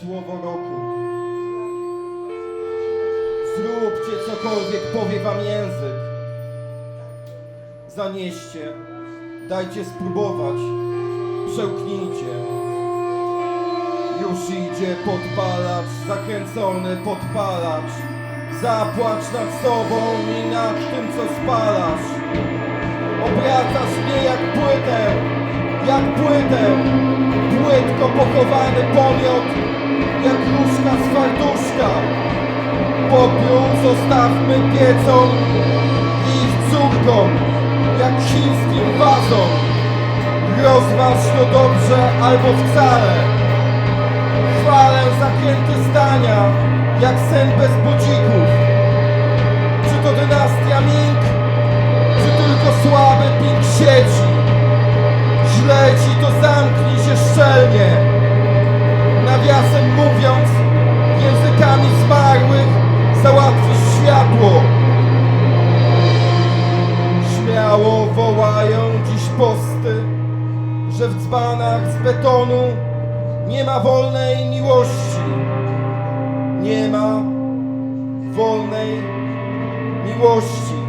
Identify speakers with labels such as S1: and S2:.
S1: słowo roku. Zróbcie cokolwiek, powie wam język. Zanieście, dajcie spróbować, przełknijcie. Już idzie podpalacz, zakręcony podpalacz. Zapłacz nad sobą i nad tym, co spalasz. Obracasz mnie jak płytę, jak płytę płytko pochowany pomiot jak różka z fartuszka. Popiół zostawmy piecą i córkom, jak chińskim wazom. Rozważ to dobrze albo wcale. Chwalę zakręty zdania, jak sen bez budzików. Posty, że w dzbanach z betonu nie ma wolnej miłości. Nie ma wolnej miłości.